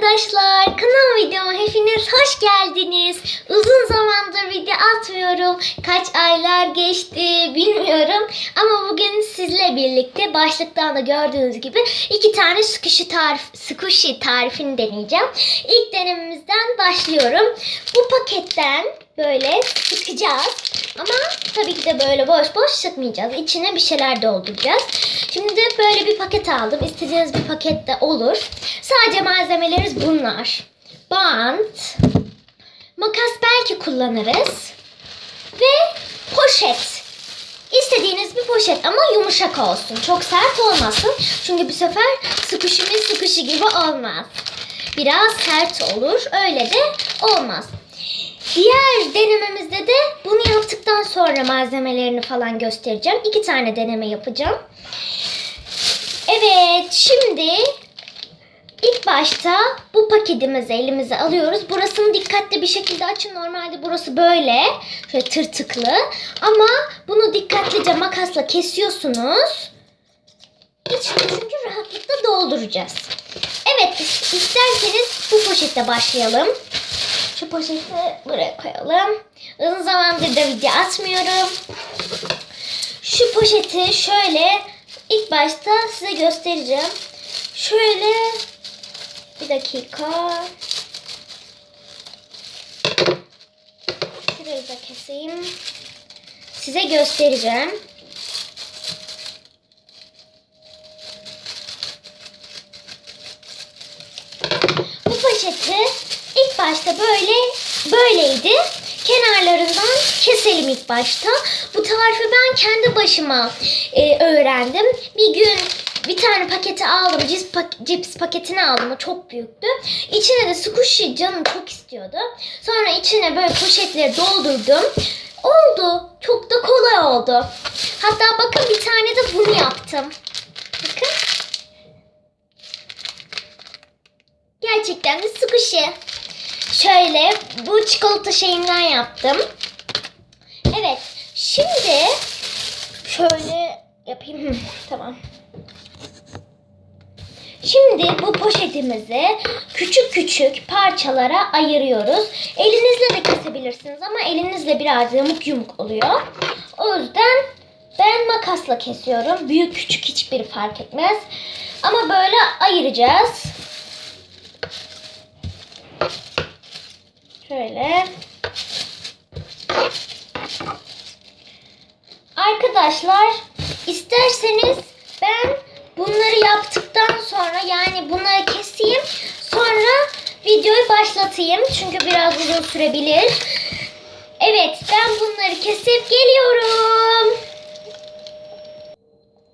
arkadaşlar. Kanal videoma hepiniz hoş geldiniz. Uzun zamandır video atmıyorum. Kaç aylar geçti bilmiyorum. Ama bugün sizle birlikte başlıktan da gördüğünüz gibi iki tane squishy, tarif, squishy tarifini deneyeceğim. İlk denememizden başlıyorum. Bu paketten böyle sıkacağız. Ama tabii ki de böyle boş boş sıkmayacağız. İçine bir şeyler dolduracağız. Şimdi böyle bir paket aldım. İstediğiniz bir paket de olur. Sadece malzemelerimiz bunlar. Bant, makas belki kullanırız ve poşet. İstediğiniz bir poşet ama yumuşak olsun. Çok sert olmasın. Çünkü bu sefer sıkışı mı sıkışı gibi olmaz. Biraz sert olur. Öyle de olmaz. Diğer denememizde de bunu yaptıktan sonra malzemelerini falan göstereceğim. İki tane deneme yapacağım. Evet şimdi ilk başta bu paketimizi elimize alıyoruz. Burasını dikkatli bir şekilde açın. Normalde burası böyle. Şöyle tırtıklı. Ama bunu dikkatlice makasla kesiyorsunuz. İçini çünkü rahatlıkla dolduracağız. Evet isterseniz bu poşette başlayalım. Şu poşeti buraya koyalım. Uzun zamandır da video atmıyorum. Şu poşeti şöyle ilk başta size göstereceğim. Şöyle bir dakika. Şurayı da keseyim. Size göstereceğim. Bu poşeti ilk başta böyle böyleydi. Kenarlarından keselim ilk başta. Bu tarifi ben kendi başıma e, öğrendim. Bir gün bir tane paketi aldım. Cips, pak- cips paketini aldım. O çok büyüktü. İçine de squishy canım çok istiyordu. Sonra içine böyle poşetleri doldurdum. Oldu. Çok da kolay oldu. Hatta bakın bir tane de bunu yaptım. Bakın. Gerçekten de squishy. Şöyle bu çikolata şeyinden yaptım. Evet. Şimdi şöyle yapayım. Tamam. Şimdi bu poşetimizi küçük küçük parçalara ayırıyoruz. Elinizle de kesebilirsiniz ama elinizle biraz yamuk yumuk oluyor. O yüzden ben makasla kesiyorum. Büyük küçük hiçbir fark etmez. Ama böyle ayıracağız. Şöyle. Arkadaşlar isterseniz ben bunları yaptıktan sonra yani bunları keseyim sonra videoyu başlatayım çünkü biraz uzun sürebilir. Evet ben bunları kesip geliyorum.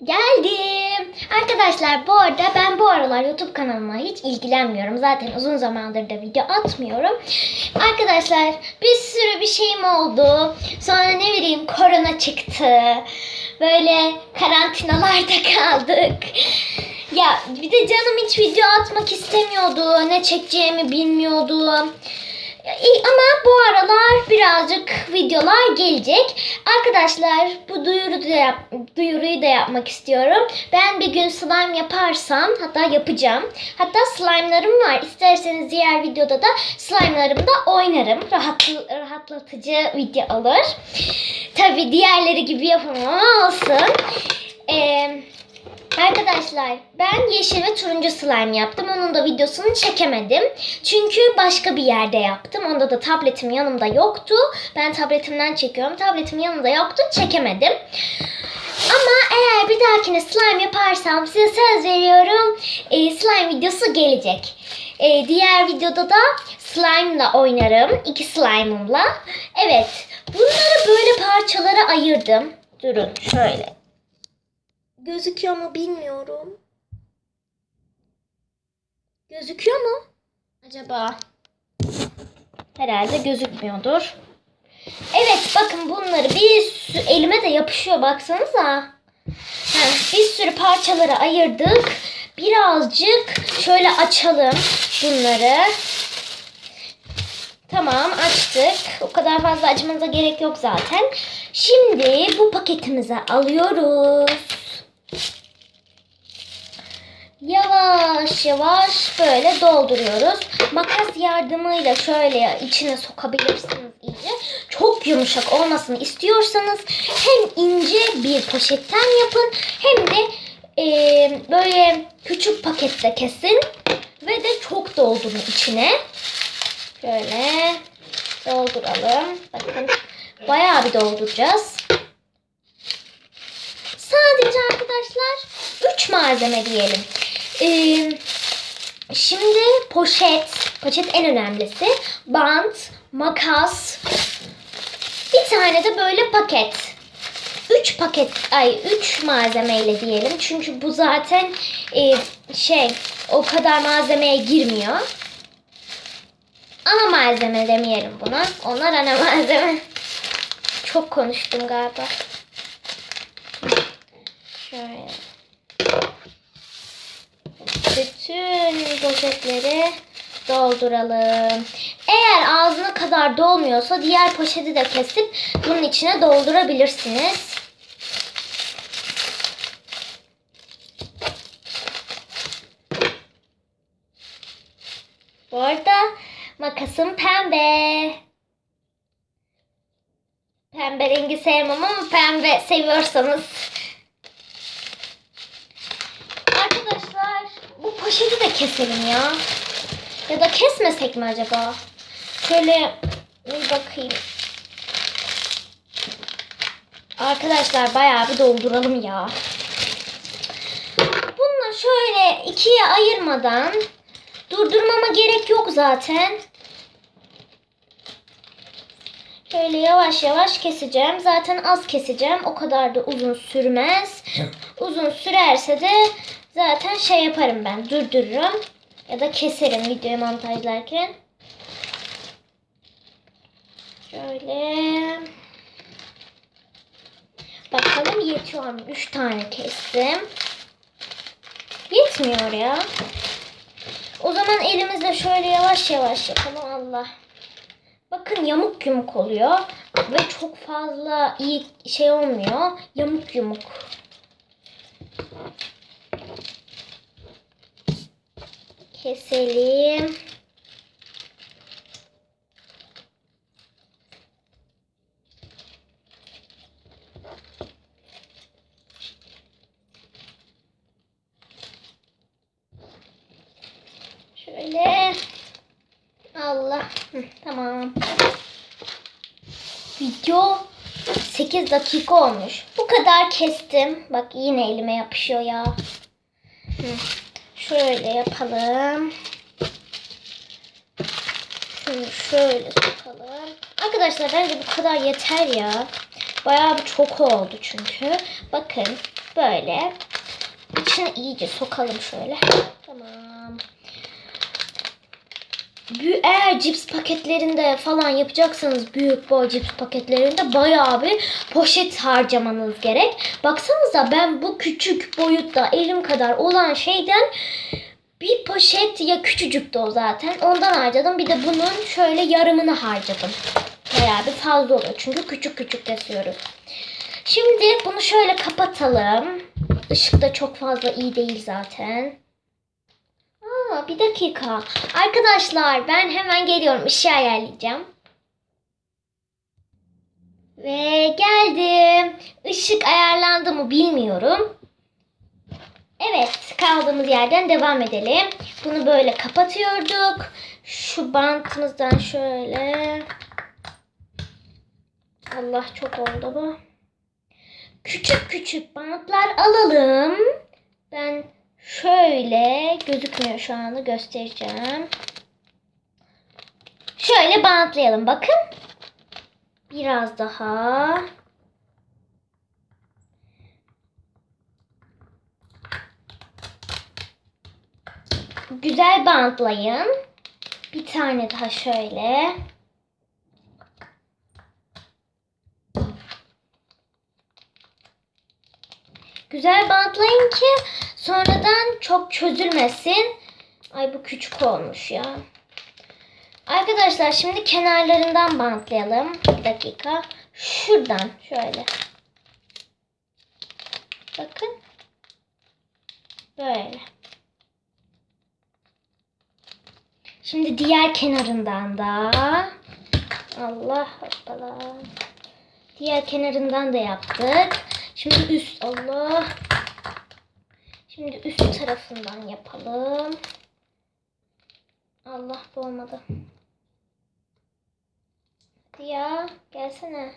Geldim. Arkadaşlar bu arada ben bu aralar YouTube kanalıma hiç ilgilenmiyorum. Zaten uzun zamandır da video atmıyorum. Arkadaşlar bir sürü bir şeyim oldu. Sonra ne bileyim korona çıktı. Böyle karantinalarda kaldık. Ya bir de canım hiç video atmak istemiyordu. Ne çekeceğimi bilmiyordum. Ama bu aralar birazcık videolar gelecek. Arkadaşlar bu duyuru da yap, duyuruyu da yapmak istiyorum. Ben bir gün slime yaparsam hatta yapacağım. Hatta slime'larım var. İsterseniz diğer videoda da slime'larımda oynarım. Rahat, rahatlatıcı video olur. Tabi diğerleri gibi yapamam ama olsun. Eee... Arkadaşlar ben yeşil ve turuncu slime yaptım. Onun da videosunu çekemedim. Çünkü başka bir yerde yaptım. Onda da tabletim yanımda yoktu. Ben tabletimden çekiyorum. Tabletim yanımda yoktu. Çekemedim. Ama eğer bir dahakine slime yaparsam size söz veriyorum. e, slime videosu gelecek. E, diğer videoda da slime'la oynarım. İki slime'ımla. Evet. Bunları böyle parçalara ayırdım. Durun şöyle. Gözüküyor mu bilmiyorum. Gözüküyor mu? Acaba? Herhalde gözükmüyordur. Evet bakın bunları bir elime de yapışıyor baksanıza. Ha, bir sürü parçalara ayırdık. Birazcık şöyle açalım bunları. Tamam açtık. O kadar fazla açmanıza gerek yok zaten. Şimdi bu paketimize alıyoruz. Yavaş yavaş böyle dolduruyoruz. Makas yardımıyla şöyle içine sokabilirsiniz iyice. Çok yumuşak olmasını istiyorsanız hem ince bir poşetten yapın hem de e, böyle küçük pakette kesin ve de çok doldurun içine. Şöyle dolduralım. Bakın bayağı bir dolduracağız. Sadece arkadaşlar 3 malzeme diyelim. Ee, şimdi poşet, poşet en önemlisi. Bant, makas, bir tane de böyle paket. 3 paket, ay 3 malzemeyle diyelim. Çünkü bu zaten e, şey o kadar malzemeye girmiyor. Ana malzeme demeyelim buna. Onlar ana malzeme. Çok konuştum galiba. Şöyle. Bütün poşetleri dolduralım. Eğer ağzına kadar dolmuyorsa diğer poşeti de kesip bunun içine doldurabilirsiniz. Bu arada makasım pembe. Pembe rengi sevmem ama pembe seviyorsanız. Bu poşeti de keselim ya. Ya da kesmesek mi acaba? Şöyle bir bakayım. Arkadaşlar bayağı bir dolduralım ya. Bununla şöyle ikiye ayırmadan durdurmama gerek yok zaten. Şöyle yavaş yavaş keseceğim. Zaten az keseceğim. O kadar da uzun sürmez. Uzun sürerse de zaten şey yaparım ben. Durdururum. Ya da keserim videoyu montajlarken. Şöyle. Bakalım yetiyor mu? 3 tane kestim. Yetmiyor ya. O zaman elimizle şöyle yavaş yavaş yapalım. Allah. Bakın yamuk yumuk oluyor. Ve çok fazla iyi şey olmuyor. Yamuk yumuk. Keselim. Şöyle. Allah. Hı, tamam. Video 8 dakika olmuş. Bu kadar kestim. Bak yine elime yapışıyor ya. Hı. Şöyle yapalım. Şunu şöyle sokalım. Arkadaşlar bence bu kadar yeter ya. Bayağı bir çok oldu çünkü. Bakın böyle. İçine iyice sokalım şöyle. Tamam. Eğer cips paketlerinde falan yapacaksanız büyük boy cips paketlerinde bayağı bir poşet harcamanız gerek. Baksanıza ben bu küçük boyutta elim kadar olan şeyden bir poşet ya küçücük de o zaten ondan harcadım. Bir de bunun şöyle yarımını harcadım. Bayağı bir fazla oluyor çünkü küçük küçük kesiyoruz. Şimdi bunu şöyle kapatalım. Işık da çok fazla iyi değil zaten. Aa, bir dakika. Arkadaşlar ben hemen geliyorum. Işığı ayarlayacağım. Ve geldim. Işık ayarlandı mı bilmiyorum. Evet kaldığımız yerden devam edelim. Bunu böyle kapatıyorduk. Şu bantımızdan şöyle. Allah çok oldu bu. Küçük küçük bantlar alalım. Ben Şöyle gözükmüyor şu anda göstereceğim. Şöyle bantlayalım bakın. Biraz daha. Güzel bantlayın. Bir tane daha şöyle. Güzel bantlayın ki sonradan çok çözülmesin. Ay bu küçük olmuş ya. Arkadaşlar şimdi kenarlarından bantlayalım. Bir dakika. Şuradan şöyle. Bakın. Böyle. Şimdi diğer kenarından da Allah hoppala. Diğer kenarından da yaptık. Şimdi üst Allah. Şimdi üst tarafından yapalım. Allah bu olmadı. Hadi ya gelsene.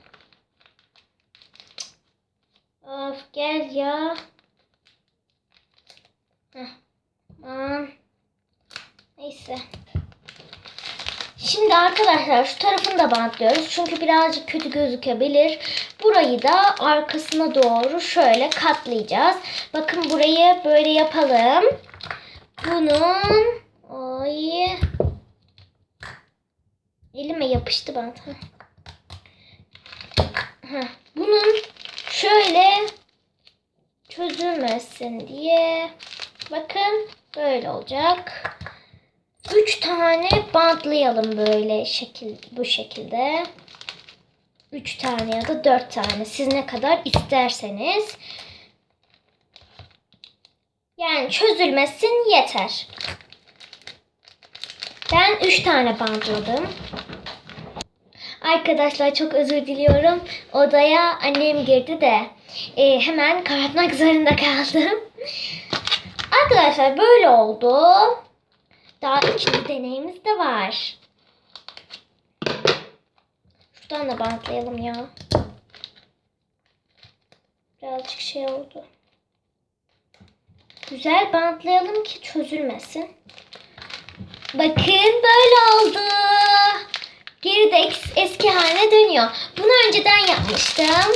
Of gel ya. Heh. Aman. Neyse. Şimdi arkadaşlar şu tarafını da bantlıyoruz. Çünkü birazcık kötü gözükebilir. Burayı da arkasına doğru şöyle katlayacağız. Bakın burayı böyle yapalım. Bunun ay elime yapıştı bant. Bunun şöyle çözülmesin diye bakın böyle olacak. Üç tane bantlayalım böyle şekil bu şekilde. Üç tane ya da dört tane. Siz ne kadar isterseniz. Yani çözülmesin yeter. Ben üç tane bantladım. Arkadaşlar çok özür diliyorum. Odaya annem girdi de e, hemen kapatmak zorunda kaldım. Arkadaşlar böyle oldu. Daha ikinci deneyimiz de var. Şuradan da bantlayalım ya. Birazcık şey oldu. Güzel bantlayalım ki çözülmesin. Bakın böyle oldu. Geri de es- eski haline dönüyor. Bunu önceden yapmıştım.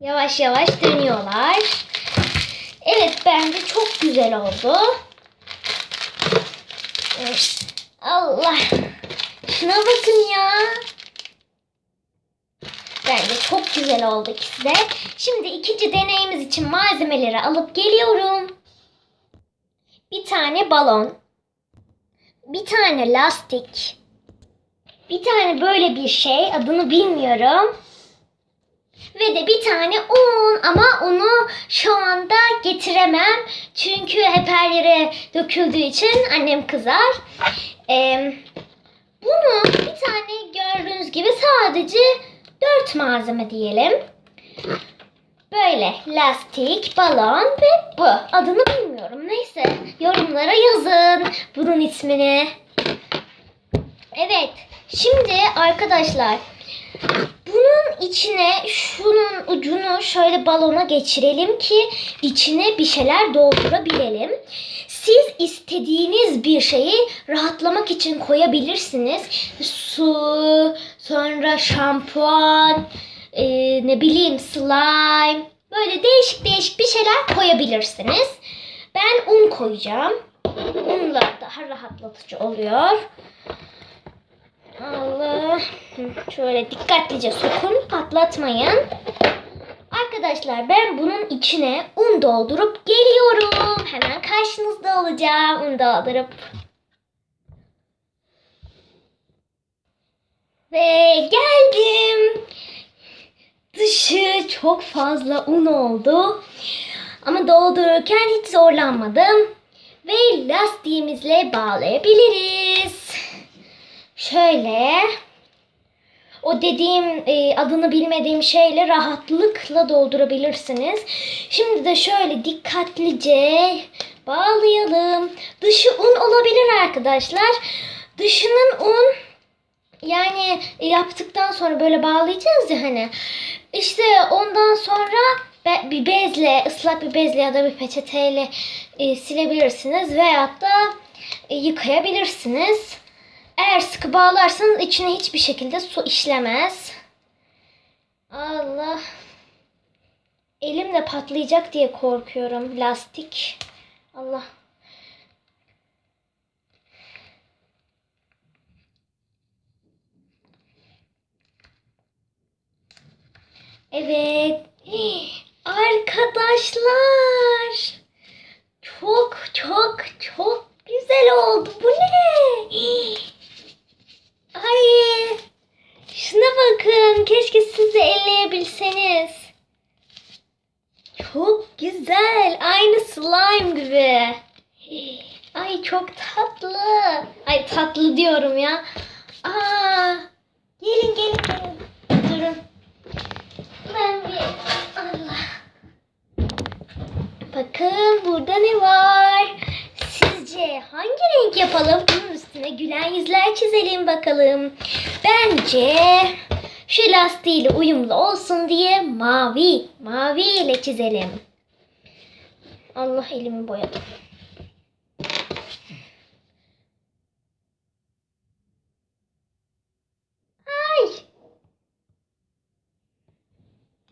Yavaş yavaş dönüyorlar. Evet bence çok güzel oldu. Allah. Şuna bakın ya. Bence çok güzel oldu ikisi de. Şimdi ikinci deneyimiz için malzemeleri alıp geliyorum. Bir tane balon. Bir tane lastik. Bir tane böyle bir şey. Adını bilmiyorum. Ve de bir tane un ama onu şu anda getiremem. Çünkü hep her yere döküldüğü için annem kızar. Ee, bunu bir tane gördüğünüz gibi sadece dört malzeme diyelim. Böyle lastik, balon ve bu. Adını bilmiyorum. Neyse yorumlara yazın bunun ismini. Evet. Şimdi arkadaşlar bunun içine şunun ucunu şöyle balona geçirelim ki içine bir şeyler doldurabilelim. Siz istediğiniz bir şeyi rahatlamak için koyabilirsiniz. Su, sonra şampuan, e, ne bileyim slime. Böyle değişik değişik bir şeyler koyabilirsiniz. Ben un koyacağım. Unla daha rahatlatıcı oluyor. Allah. Şöyle dikkatlice sokun, patlatmayın. Arkadaşlar ben bunun içine un doldurup geliyorum. Hemen karşınızda olacağım un doldurup. Ve geldim. Dışı çok fazla un oldu. Ama doldururken hiç zorlanmadım. Ve lastiğimizle bağlayabiliriz. Şöyle o dediğim e, adını bilmediğim şeyle rahatlıkla doldurabilirsiniz. Şimdi de şöyle dikkatlice bağlayalım. Dışı un olabilir arkadaşlar. Dışının un yani yaptıktan sonra böyle bağlayacağız ya hani. İşte ondan sonra be- bir bezle, ıslak bir bezle ya da bir peçeteyle e, silebilirsiniz veyahut da e, yıkayabilirsiniz. Eğer sıkı bağlarsanız içine hiçbir şekilde su işlemez. Allah. Elim de patlayacak diye korkuyorum. Lastik. Allah. Evet. Arkadaşlar. Çok çok çok güzel oldu. Bu ne? Ay. Şuna bakın. Keşke siz de elleyebilseniz. Çok güzel. Aynı slime gibi. Ay çok tatlı. Ay tatlı diyorum ya. Aa, gelin gelin gelin. Durun. Ben bir Allah. Bakın burada ne var? Sizce hangi renk yapalım? Bunun üstüne gülen yüzler çizelim bakalım. Bence şu lastiğiyle uyumlu olsun diye mavi, mavi ile çizelim. Allah elimi boyadım. Ay.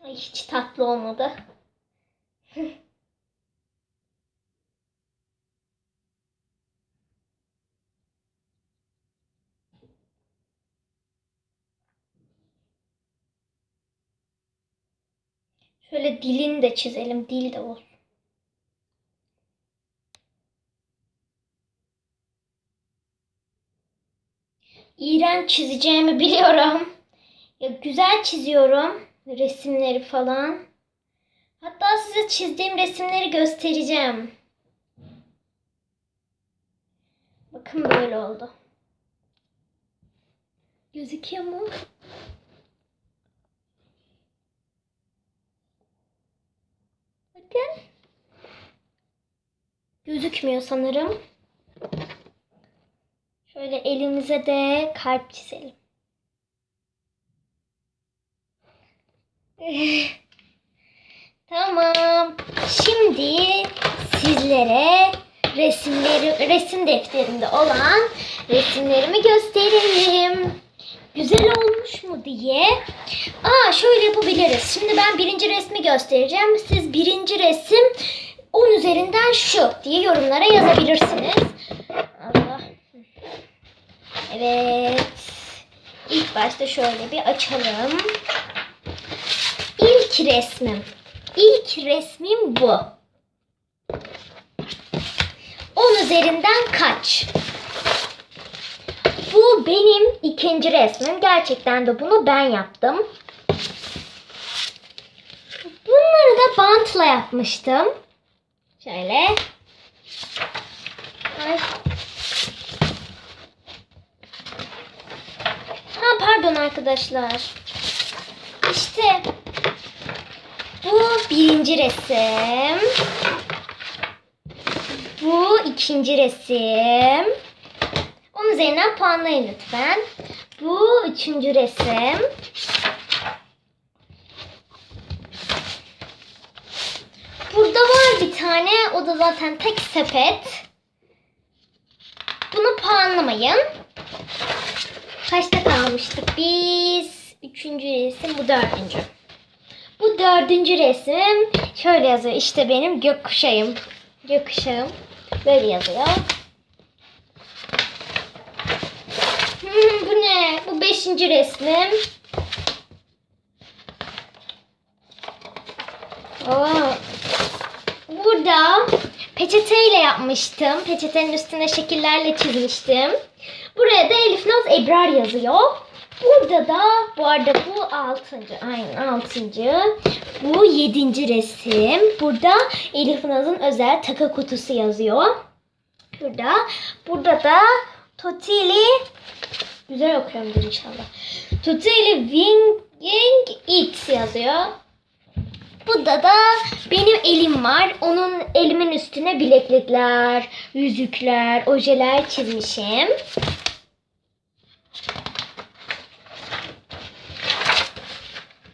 Ay hiç tatlı olmadı. Şöyle dilini de çizelim. Dil de olsun. İğrenç çizeceğimi biliyorum. Ya güzel çiziyorum resimleri falan. Hatta size çizdiğim resimleri göstereceğim. Bakın böyle oldu. Gözüküyor mu? Bakın. Gözükmüyor sanırım. Şöyle elimize de kalp çizelim. tamam. Şimdi sizlere resimleri resim defterimde olan resimlerimi göstereyim. Güzel olmuş mu diye. Aa şöyle yapabiliriz. Şimdi ben birinci resmi göstereceğim. Siz birinci resim 10 üzerinden şu diye yorumlara yazabilirsiniz. Allah. Evet. İlk başta şöyle bir açalım. İlk resmim. İlk resmim bu. 10 üzerinden kaç? Bu benim ikinci resmim. Gerçekten de bunu ben yaptım. Bunları da bantla yapmıştım. Şöyle. Ha pardon arkadaşlar. İşte bu birinci resim. Bu ikinci resim. Onun üzerinden puanlayın lütfen. Bu üçüncü resim. Burada var bir tane. O da zaten tek sepet. Bunu puanlamayın. Kaçta kalmıştık biz? Üçüncü resim. Bu dördüncü. Bu dördüncü resim. Şöyle yazıyor. İşte benim gökkuşağım. Gökkuşağım. Böyle yazıyor. Hmm, bu ne? Bu beşinci resmim. Oo. Burada peçeteyle yapmıştım. Peçetenin üstüne şekillerle çizmiştim. Buraya da Elif Naz Ebrar yazıyor. Burada da bu arada bu altıncı. Aynen altıncı. Bu yedinci resim. Burada Elif Naz'ın özel taka kutusu yazıyor. Burada. Burada da Totili Güzel okuyorumdur inşallah. Wing Wing It yazıyor. Burada da benim elim var. Onun elimin üstüne bileklikler, yüzükler, ojeler çizmişim.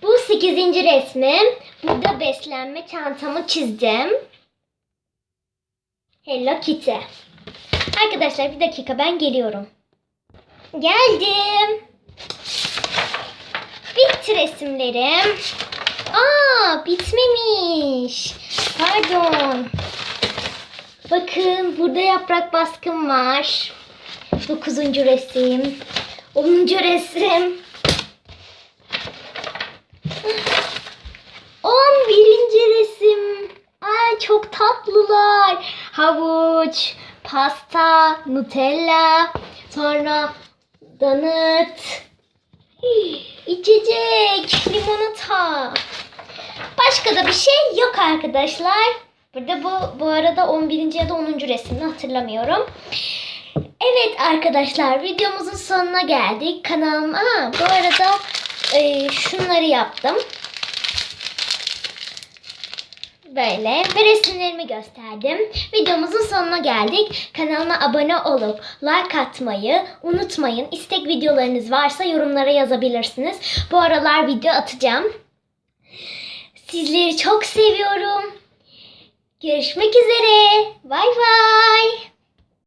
Bu sekizinci resmim. Burada beslenme çantamı çizdim. Hello Kitty. Arkadaşlar bir dakika ben geliyorum. Geldim. Bitti resimlerim. Aa bitmemiş. Pardon. Bakın burada yaprak baskım var. Dokuzuncu resim. Onuncu resim. On birinci resim. Ay çok tatlılar. Havuç, pasta, nutella, sonra donut, içecek, limonata. Başka da bir şey yok arkadaşlar. Burada bu bu arada 11. ya da 10. resmini hatırlamıyorum. Evet arkadaşlar videomuzun sonuna geldik. Kanalıma bu arada e, şunları yaptım. Böyle ve resimlerimi gösterdim. Videomuzun sonuna geldik. Kanalıma abone olup like atmayı unutmayın. İstek videolarınız varsa yorumlara yazabilirsiniz. Bu aralar video atacağım. Sizleri çok seviyorum. Görüşmek üzere. Bay bay.